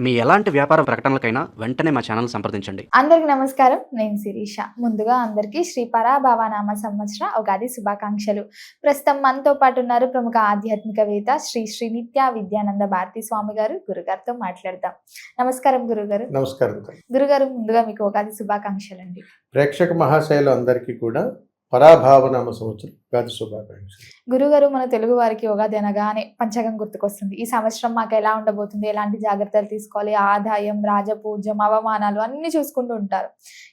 మీ ఎలాంటి వ్యాపార ప్రకటనలకైనా వెంటనే మా ఛానల్ సంప్రదించండి. అందరికి నమస్కారం. నేను శిరీష. ముందుగా అందరికీ శ్రీ పరాభావనామ సంవత్సర ఉగాది శుభాకాంక్షలు. ప్రస్తుతం మనతో పాటు ఉన్నారు ప్రముఖ ఆధ్యాత్మికవేత్త శ్రీ శ్రీ నిత్య విద్యానంద భారతి స్వామి గారు. గురుగారితో మాట్లాడదాం. నమస్కారం గురుగారు. నమస్కారం. గురుగారు ముందుగా మీకు ఉగాది శుభాకాంక్షలు అండి ప్రేక్షక మహాశైలు అందరికీ కూడా పరాభావనామ సంవత్సరం ఉగాది శుభాకాంక్షలు గురుగారు మన తెలుగు వారికి ఉగాది అనగానే పంచగం గుర్తుకొస్తుంది. ఈ సంవత్సరం మాకు ఎలా ఉండబోతుంది? ఎలాంటి జాగ్రత్తలు తీసుకోవాలి? ఆదాయం రాజపూజ్యం అవమానాలు అన్ని చూసుకుంటూ ఉంటారు.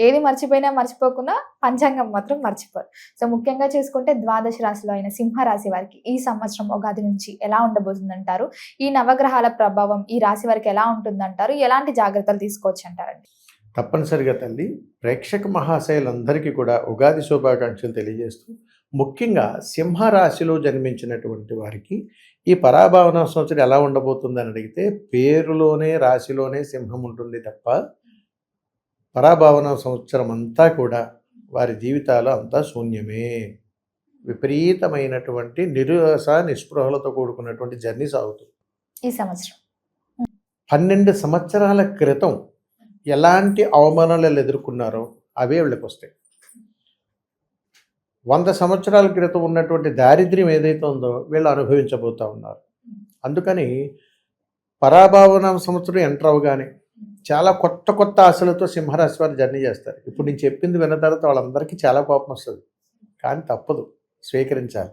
ఏది మర్చిపోయినా మర్చిపోకుండా పంచాంగం మాత్రం మర్చిపోరు. సో ముఖ్యంగా చూసుకుంటే ద్వాదశ రాశిలో అయిన సింహ రాశి వారికి ఈ సంవత్సరం ఉగాది నుంచి ఎలా ఉండబోతుందంటారు? ఈ నవగ్రహాల ప్రభావం ఈ రాశి వారికి ఎలా ఉంటుందంటారు? ఎలాంటి జాగ్రత్తలు తీసుకోవచ్చు అంటారండి? తప్పనిసరిగా తల్లి ప్రేక్షక మహాశైలందరికీ కూడా ఉగాది శుభాకాంక్షలు తెలియజేస్తూ ముఖ్యంగా సింహరాశిలో జన్మించినటువంటి వారికి ఈ పరాభావన సంవత్సరం ఎలా ఉండబోతుందని అడిగితే పేరులోనే రాశిలోనే సింహం ఉంటుంది తప్ప పరాభావన సంవత్సరం అంతా కూడా వారి జీవితాలు అంతా శూన్యమే. విపరీతమైనటువంటి నిరుస నిస్పృహలతో కూడుకున్నటువంటి జర్నీ సాగుతుంది. ఈ సంవత్సరం. పన్నెండు సంవత్సరాల క్రితం ఎలాంటి అవమానాలు ఎదుర్కొన్నారో అవే వీళ్ళకి వస్తాయి వంద సంవత్సరాల క్రితం ఉన్నటువంటి దారిద్ర్యం ఏదైతే ఉందో వీళ్ళు అనుభవించబోతూ ఉన్నారు. అందుకని పరాభావన సంవత్సరం ఎంటర్ అవగానే చాలా కొత్త కొత్త ఆశలతో సింహరాశి వారు జర్నీ చేస్తారు. ఇప్పుడు నేను చెప్పింది విన్న తర్వాత వాళ్ళందరికీ చాలా కోపం వస్తుంది. కానీ తప్పదు స్వీకరించాలి.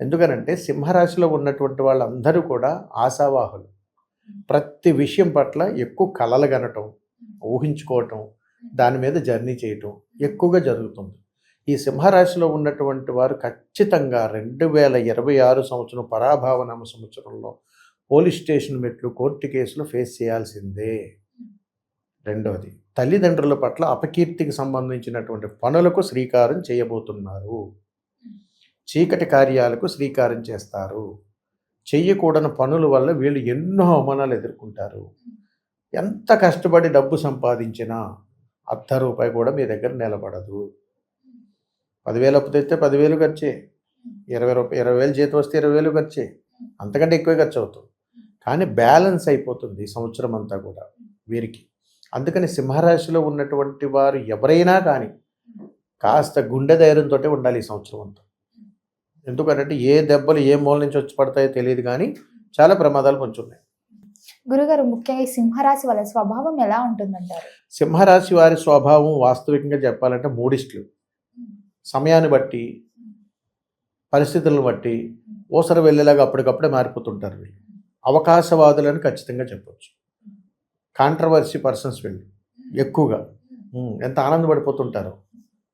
ఎందుకనంటే సింహరాశిలో ఉన్నటువంటి వాళ్ళందరూ కూడా ఆశావాహులు. ప్రతి విషయం పట్ల ఎక్కువ కలలు కనటం ఊహించుకోవటం దాని మీద జర్నీ చేయటం ఎక్కువగా జరుగుతుంది. ఈ సింహరాశిలో ఉన్నటువంటి వారు ఖచ్చితంగా రెండు వేల ఇరవై ఆరు సంవత్సరం పరాభావనామ సంవత్సరంలో పోలీస్ స్టేషన్ మెట్లు కోర్టు కేసులు ఫేస్ చేయాల్సిందే. రెండవది తల్లిదండ్రుల పట్ల అపకీర్తికి సంబంధించినటువంటి పనులకు శ్రీకారం చేయబోతున్నారు. చీకటి కార్యాలకు శ్రీకారం చేస్తారు. చెయ్యకూడని పనుల వల్ల వీళ్ళు ఎన్నో అవమానాలు ఎదుర్కొంటారు. ఎంత కష్టపడి డబ్బు సంపాదించినా అర్ధ రూపాయి కూడా మీ దగ్గర నిలబడదు. పదివేలు అప్పు తెస్తే పదివేలు ఖర్చే. ఇరవై రూపాయ ఇరవై వేలు జీతం వస్తే ఇరవై వేలు ఖర్చే. అంతకంటే ఎక్కువే ఖర్చు అవుతుంది కానీ బ్యాలెన్స్ అయిపోతుంది సంవత్సరం అంతా కూడా వీరికి. అందుకని సింహరాశిలో ఉన్నటువంటి వారు ఎవరైనా కానీ కాస్త గుండె ధైర్యంతో ఉండాలి ఈ సంవత్సరం అంతా. ఎందుకంటే ఏ దెబ్బలు ఏ మూల నుంచి వచ్చి పడతాయో తెలియదు కానీ చాలా ప్రమాదాలు కొంచెం ఉన్నాయి. గురుగారు ముఖ్యంగా ఈ సింహరాశి వాళ్ళ స్వభావం ఎలా ఉంటుందంటారు? సింహరాశి వారి స్వభావం వాస్తవికంగా చెప్పాలంటే మూడిస్టులు. సమయాన్ని బట్టి పరిస్థితులను బట్టి ఓసర వెళ్ళేలాగా అప్పటికప్పుడే మారిపోతుంటారు వీళ్ళు. అవకాశవాదులని ఖచ్చితంగా చెప్పొచ్చు. కాంట్రవర్సీ పర్సన్స్ వీళ్ళు ఎక్కువగా. ఎంత ఆనందపడిపోతుంటారో.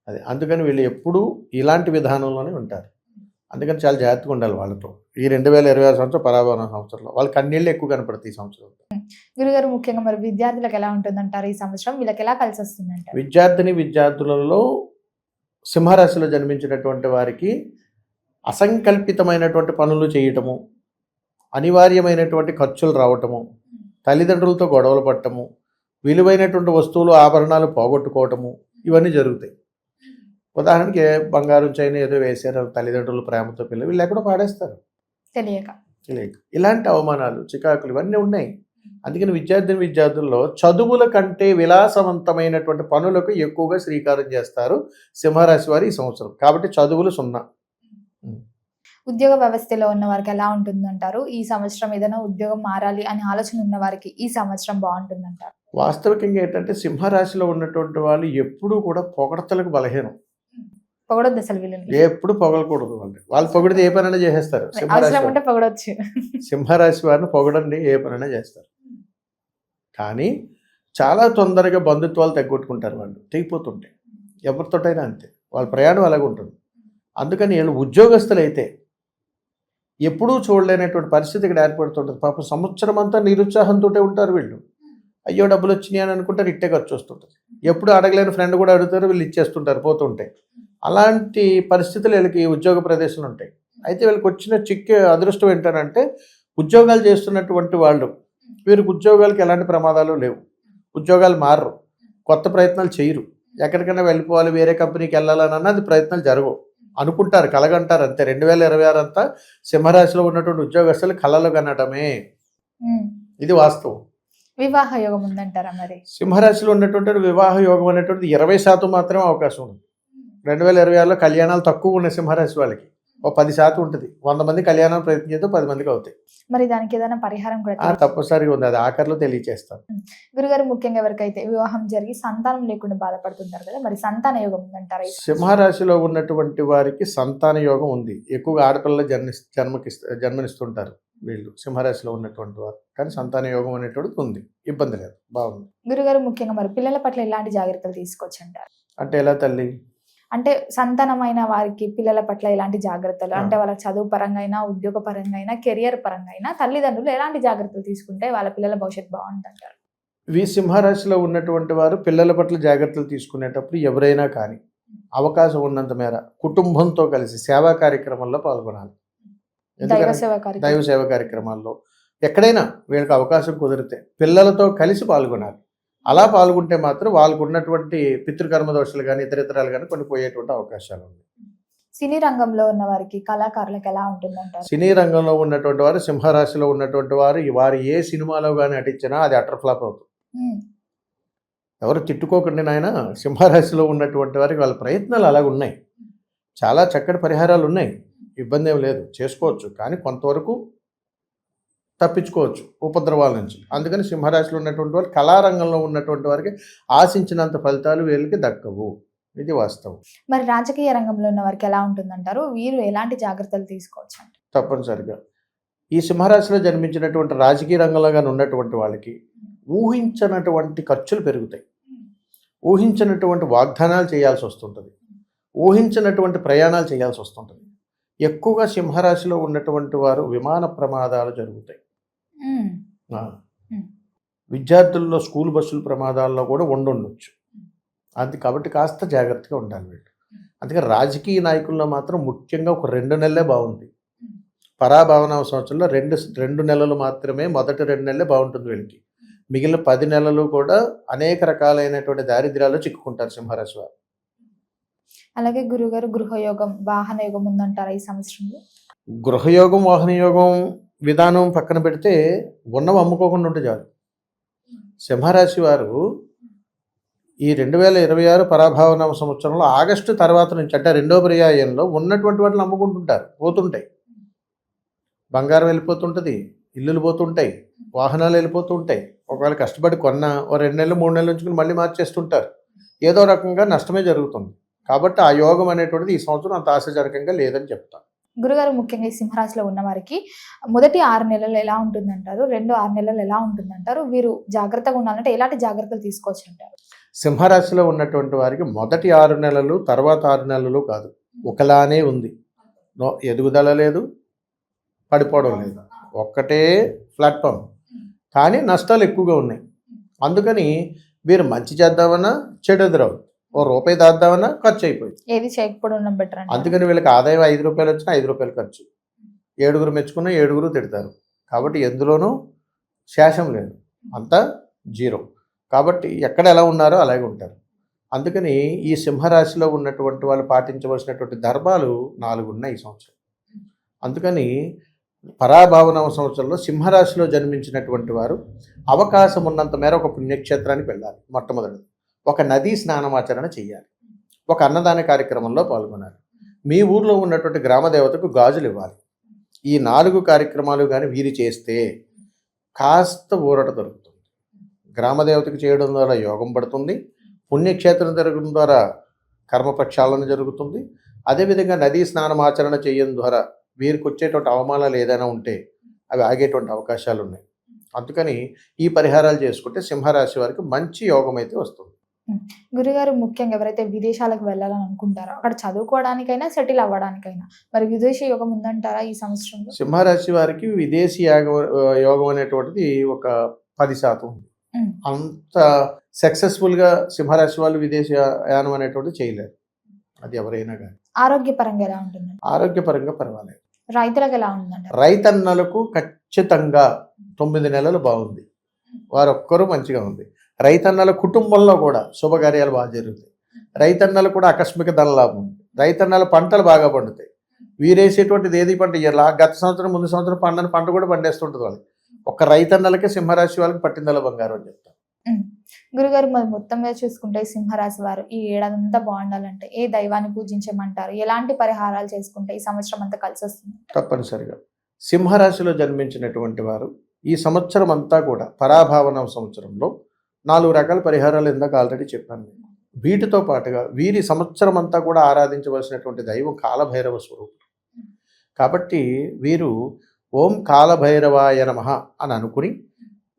అది అందుకని వీళ్ళు ఎప్పుడూ ఇలాంటి విధానంలోనే ఉంటారు. అందుకని చాలా జాగ్రత్తగా ఉండాలి వాళ్ళతో. ఈ రెండు వేల ఇరవై ఆరు సంవత్సరం పరాభవన సంవత్సరంలో వాళ్ళకి కన్నీళ్ళు ఎక్కువ కనపడతాయి ఈ సంవత్సరం గురుగారు ముఖ్యంగా మరి విద్యార్థులకు ఎలా ఉంటుందంటారు ఈ సంవత్సరం? వీళ్ళకి ఎలా కలిసి వస్తుందంటారు? విద్యార్థిని విద్యార్థులలో సింహరాశిలో జన్మించినటువంటి వారికి అసంకల్పితమైనటువంటి పనులు చేయటము అనివార్యమైనటువంటి ఖర్చులు రావటము తల్లిదండ్రులతో గొడవలు పడటము విలువైనటువంటి వస్తువులు ఆభరణాలు పోగొట్టుకోవటము ఇవన్నీ జరుగుతాయి. ఉదాహరణకి బంగారం చైన్ ఏదో వేసారు తల్లిదండ్రులు ప్రేమతో పిల్లలు వీళ్ళు ఎక్కడో పాడేస్తారు. తెలియక. తెలియక. ఇలాంటి అవమానాలు చికాకులు ఇవన్నీ ఉన్నాయి. అందుకని విద్యార్థిని విద్యార్థుల్లో చదువుల కంటే విలాసవంతమైనటువంటి పనులకు ఎక్కువగా శ్రీకారం చేస్తారు సింహరాశి వారి ఈ సంవత్సరం. కాబట్టి చదువులు సున్నా. ఉద్యోగ వ్యవస్థలో ఉన్న వారికి ఎలా ఉంటుందంటారు? ఈ సంవత్సరం ఏదైనా ఉద్యోగం మారాలి అనే ఆలోచన ఉన్న వారికి ఈ సంవత్సరం బాగుంటుందంటారు? వాస్తవికంగా ఏంటంటే సింహరాశిలో ఉన్నటువంటి వాళ్ళు ఎప్పుడూ కూడా పొగడతలకు బలహీనం. పొగడొద్దు అసలు వీళ్ళని. ఎప్పుడు పొగలకూడదు వాళ్ళు వాళ్ళు పొగిడితే ఏ పనైనా చేసేస్తారు. అవసరం. ఉంటే పొగడొచ్చు. సింహరాశి వారిని పొగడండి ఏ పనైనా చేస్తారు. కానీ చాలా తొందరగా బంధుత్వాలు తగ్గొట్టుకుంటారు వాళ్ళు. తెగిపోతుంటాయి. ఎవరితోటైనా అంతే. వాళ్ళ ప్రయాణం అలాగే ఉంటుంది. అందుకని వీళ్ళు ఉద్యోగస్తులు అయితే ఎప్పుడూ చూడలేనటువంటి పరిస్థితి ఇక్కడ ఏర్పడుతుంటుంది. పాపం సంవత్సరం అంతా నిరుత్సాహంతో ఉంటారు వీళ్ళు. అయ్యో డబ్బులు వచ్చినాయి అని అనుకుంటారు ఇట్టే ఖర్చు వస్తుంటుంది. ఎప్పుడు అడగలేని ఫ్రెండ్ కూడా అడుగుతారు వీళ్ళు ఇచ్చేస్తుంటారు పోతుంటాయి. అలాంటి పరిస్థితులు వీళ్ళకి ఉద్యోగ ప్రదేశాలు ఉంటాయి. అయితే వీళ్ళకి వచ్చిన చిక్కే అదృష్టం ఏంటంటే ఉద్యోగాలు చేస్తున్నటువంటి వాళ్ళు వీరికి ఉద్యోగాలకు ఎలాంటి ప్రమాదాలు లేవు. ఉద్యోగాలు మారరు. కొత్త ప్రయత్నాలు చేయరు. ఎక్కడికైనా వెళ్ళిపోవాలి వేరే కంపెనీకి వెళ్ళాలని అన్నది ప్రయత్నాలు జరగవు. అనుకుంటారు కలగంటారు అంతే. రెండు వేల ఇరవై ఆరు అంతా సింహరాశిలో ఉన్నటువంటి ఉద్యోగస్తులు కళలు కనటమే. ఇది వాస్తవం. వివాహ యోగం ఉందంటారా మరి? సింహరాశిలో ఉన్నటువంటి వివాహ యోగం అనేటువంటిది ఇరవై శాతం మాత్రమే అవకాశం ఉంది. రెండు వేల ఇరవై ఆరులో కళ్యాణాలు తక్కువ ఉన్నాయి సింహరాశి వాళ్ళకి. ఓ పది శాతం ఉంటుంది. వంద మంది కళ్యాణం ప్రయత్నం చేస్తే పది మందికి అవుతాయి. మరి దానికి ఏదైనా పరిహారం కూడా తప్పనిసరిగా ఉంది. అది ఆఖరిలో తెలియజేస్తాను గురుగారు ముఖ్యంగా ఎవరికైతే వివాహం జరిగి సంతానం లేకుండా బాధపడుతుంటారు కదా మరి సంతాన యోగం ఉందంటారా? సింహరాశిలో ఉన్నటువంటి వారికి సంతాన యోగం ఉంది. ఎక్కువగా ఆడపిల్లలు జన్మి జన్మకి జన్మనిస్తుంటారు వీళ్ళు సింహరాశిలో ఉన్నటువంటి వారు. కానీ సంతాన యోగం అనేటువంటిది ఉంది. ఇబ్బంది లేదు. బాగుంది. గురుగారు ముఖ్యంగా మరి పిల్లల పట్ల ఎలాంటి జాగ్రత్తలు తీసుకోవచ్చు అంటారు అంటే ఎలా తల్లి? అంటే సంతానమైన వారికి పిల్లల పట్ల ఎలాంటి జాగ్రత్తలు. అంటే వాళ్ళ చదువు పరంగా అయినా ఉద్యోగ పరంగా అయినా కెరియర్ పరంగా అయినా తల్లిదండ్రులు ఎలాంటి జాగ్రత్తలు తీసుకుంటే వాళ్ళ పిల్లల భవిష్యత్తు బాగుంటుంటారు ఈ సింహరాశిలో ఉన్నటువంటి వారు పిల్లల పట్ల జాగ్రత్తలు తీసుకునేటప్పుడు ఎవరైనా కానీ అవకాశం ఉన్నంత మేర కుటుంబంతో కలిసి సేవా కార్యక్రమంలో పాల్గొనాలి. దైవ సేవ కార్యక్రమాల్లో ఎక్కడైనా వీళ్ళకి అవకాశం కుదిరితే పిల్లలతో కలిసి పాల్గొనాలి. అలా పాల్గొంటే మాత్రం వాళ్ళకు ఉన్నటువంటి పితృకర్మ దోషాలు కానీ ఇతరితరాలు కానీ కొన్ని పోయేటువంటి అవకాశాలు ఉన్నాయి. సినీ రంగంలో ఉన్న వారికి కళాకారులకు ఎలా ఉంటుందంటారు? సినీ రంగంలో ఉన్నటువంటి వారు సింహరాశిలో ఉన్నటువంటి వారు వారు ఏ సినిమాలో కానీ నటించినా అది అటర్ ఫ్లాప్ అవుతుంది. ఎవరు తిట్టుకోకండి నాయన సింహరాశిలో ఉన్నటువంటి వారికి వాళ్ళ ప్రయత్నాలు అలాగ ఉన్నాయి. చాలా చక్కటి పరిహారాలు ఉన్నాయి. ఇబ్బంది ఏం లేదు చేసుకోవచ్చు. కానీ కొంతవరకు తప్పించుకోవచ్చు ఉపద్రవాల నుంచి. అందుకని సింహరాశిలో ఉన్నటువంటి వారు కళారంగంలో ఉన్నటువంటి వారికి ఆశించినంత ఫలితాలు వీళ్ళకి దక్కవు. ఇది వాస్తవం. మరి రాజకీయ రంగంలో ఉన్న వారికి ఎలా ఉంటుందంటారు? వీరు ఎలాంటి జాగ్రత్తలు తీసుకోవచ్చు తప్పనిసరిగా. ఈ సింహరాశిలో జన్మించినటువంటి రాజకీయ రంగంలో కానీ ఉన్నటువంటి వాళ్ళకి ఊహించనటువంటి ఖర్చులు పెరుగుతాయి. ఊహించినటువంటి వాగ్దానాలు చేయాల్సి వస్తుంటుంది. ఊహించినటువంటి ప్రయాణాలు చేయాల్సి వస్తుంటుంది. ఎక్కువగా సింహరాశిలో ఉన్నటువంటి వారు విమాన ప్రమాదాలు జరుగుతాయి. విద్యార్థుల్లో స్కూల్ బస్సుల ప్రమాదాల్లో కూడా ఉండుండొచ్చు. అది కాబట్టి కాస్త జాగ్రత్తగా ఉండాలి వీళ్ళు. అందుకే రాజకీయ నాయకుల్లో మాత్రం ముఖ్యంగా ఒక రెండు నెలలే బాగుంది. పరాభావన సంవత్సరంలో రెండు రెండు నెలలు మాత్రమే మొదటి రెండు నెలలే బాగుంటుంది వీళ్ళకి. మిగిలిన పది నెలలు కూడా అనేక రకాలైనటువంటి దారిద్ర్యాలు చిక్కుకుంటారు సింహరాశి వారు. అలాగే గురుగారు గృహయోగం వాహన యోగం ఉందంటారా ఈ సంవత్సరంలో? గృహయోగం వాహనయోగం విధానం పక్కన పెడితే ఉన్నవి అమ్ముకోకుండా ఉంటే చాలు. సింహరాశి వారు ఈ రెండు వేల ఇరవై ఆరు పరాభావన సంవత్సరంలో ఆగస్టు తర్వాత నుంచి అంటే రెండో పర్యాయంలో ఉన్నటువంటి వాటిని అమ్ముకుంటుంటారు. పోతుంటాయి. బంగారం వెళ్ళిపోతుంటుంది ఇల్లులు పోతుంటాయి వాహనాలు వెళ్ళిపోతూ ఉంటాయి ఒకవేళ కష్టపడి కొన్నా ఓ రెండు నెలలు మూడు నెలలు ఉంచుకుని మళ్ళీ మార్చేస్తుంటారు. ఏదో రకంగా నష్టమే జరుగుతుంది. కాబట్టి ఆ యోగం అనేటువంటిది ఈ సంవత్సరం అంత ఆశాజనకంగా లేదని చెప్తాను. గురుగారు ముఖ్యంగా ఈ సింహరాశిలో ఉన్న వారికి మొదటి ఆరు నెలలు ఎలా ఉంటుందంటారు? రెండు ఆరు నెలలు ఎలా ఉంటుందంటారు? వీరు జాగ్రత్తగా ఉండాలంటే ఎలాంటి జాగ్రత్తలు తీసుకోవచ్చు అంటారు సింహరాశిలో ఉన్నటువంటి వారికి మొదటి ఆరు నెలలు తర్వాత ఆరు నెలలు కాదు. ఒకలానే ఉంది. ఎదుగుదల లేదు పడిపోవడం లేదు. ఒక్కటే ప్లాట్ఫామ్. కానీ నష్టాలు ఎక్కువగా ఉన్నాయి. అందుకని వీరు మంచి చేద్దామన్నా చెడు ఎదురవు ఓ రూపాయి దాద్దామన్నా ఖర్చు అయిపోయింది. ఏది చేయకపోవడం బెటర్ అందుకని వీళ్ళకి ఆదాయం ఐదు రూపాయలు వచ్చినా ఐదు రూపాయలు ఖర్చు. ఏడుగురు మెచ్చుకున్నా ఏడుగురు తిడతారు. కాబట్టి ఎందులోనూ శేషం లేదు. అంతా జీరో. కాబట్టి ఎక్కడ ఎలా ఉన్నారో అలాగే ఉంటారు. అందుకని ఈ సింహరాశిలో ఉన్నటువంటి వాళ్ళు పాటించవలసినటువంటి ధర్మాలు నాలుగు ఉన్నాయి ఈ సంవత్సరం. అందుకని పరాభావనవ సంవత్సరంలో సింహరాశిలో జన్మించినటువంటి వారు అవకాశం ఉన్నంత మేర ఒక పుణ్యక్షేత్రానికి వెళ్ళాలి మొట్టమొదటి ఒక నదీ స్నానమాచరణ చేయాలి ఒక అన్నదాన కార్యక్రమంలో పాల్గొనాలి. మీ ఊర్లో ఉన్నటువంటి గ్రామ దేవతకు గాజులు ఇవ్వాలి. ఈ నాలుగు కార్యక్రమాలు కానీ వీరు చేస్తే కాస్త ఊరట దొరుకుతుంది. గ్రామదేవతకు చేయడం ద్వారా యోగం పడుతుంది. పుణ్యక్షేత్రం జరగడం ద్వారా కర్మ ప్రక్షాళన జరుగుతుంది. అదేవిధంగా నదీ స్నానమాచరణ చేయడం ద్వారా వీరికి వచ్చేటువంటి అవమానాలు ఏదైనా ఉంటే అవి ఆగేటువంటి అవకాశాలు ఉన్నాయి అందుకని ఈ పరిహారాలు చేసుకుంటే సింహరాశి వారికి మంచి యోగం అయితే వస్తుంది. గురుగారు ముఖ్యంగా ఎవరైతే విదేశాలకు వెళ్ళాలని అనుకుంటారో అక్కడ చదువుకోవడానికైనా సెటిల్ అవ్వడానికైనా మరి విదేశీ యోగం ఉందంటారా ఈ సంవత్సరంలో? సింహరాశి వారికి విదేశీ యాగం యోగం అనేటువంటిది ఒక పది శాతం ఉంది. అంత సక్సెస్ఫుల్గా సింహరాశి వాళ్ళు విదేశీ యానం అనేటువంటిది చేయలేరు. అది ఎవరైనా కానీ ఆరోగ్యపరంగా ఎలా ఉంటుంది? ఆరోగ్యపరంగా పర్వాలేదు. రైతులకు ఎలా ఉందంటారు? రైతన్నలకు ఖచ్చితంగా తొమ్మిది నెలలు బాగుంది. వారు ఒక్కరూ మంచిగా ఉంది. రైతన్నల కుటుంబంలో కూడా శుభకార్యాలు బాగా జరుగుతాయి. రైతన్నలు కూడా ఆకస్మిక ధనలాభం ఉంది రైతన్నల పంటలు బాగా పండుతాయి. వీరేసేటువంటిది ఏది పంట? ఇలా గత సంవత్సరం ముందు సంవత్సరం పండని పంట కూడా పండేస్తుంటుంది వాళ్ళు ఒక రైతన్నలకి సింహరాశి వాళ్ళకి పట్టిందల బంగారం అని చెప్తాం. గురుగారు మరి మొత్తం మీద చూసుకుంటే సింహరాశి వారు ఈ ఏడాది అంతా బాగుండాలంటే ఏ దైవాన్ని పూజించమంటారు? ఎలాంటి పరిహారాలు చేసుకుంటే ఈ సంవత్సరం అంతా కలిసి వస్తుంది? తప్పనిసరిగా. సింహరాశిలో జన్మించినటువంటి వారు ఈ సంవత్సరం అంతా కూడా పరాభావన సంవత్సరంలో నాలుగు రకాల పరిహారాలు ఇందాక ఆల్రెడీ చెప్పాను నేను. వీటితో పాటుగా వీరి సంవత్సరం అంతా కూడా ఆరాధించవలసినటువంటి దైవం కాలభైరవ స్వరూపుడు. కాబట్టి వీరు ఓం కాలభైరవాయ నమః అని అనుకుని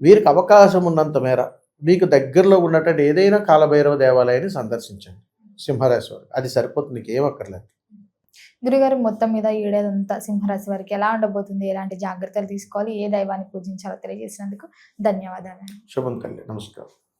వీరికి అవకాశం ఉన్నంత మేర మీకు దగ్గరలో ఉన్నటువంటి ఏదైనా కాలభైరవ దేవాలయాన్ని సందర్శించండి. సింహరాశి వారు. అది సరిపోతుంది మీకు ఏం అక్కర్లేదు. గురుగారు మొత్తం మీద ఈ సింహరాశి వారికి ఎలా ఉండబోతుంది? ఎలాంటి జాగ్రత్తలు తీసుకోవాలి? ఏ దైవాన్ని పూజించాలో తెలియజేసినందుకు ధన్యవాదాలు. శుభం కళ్యాణ్ నమస్కారం.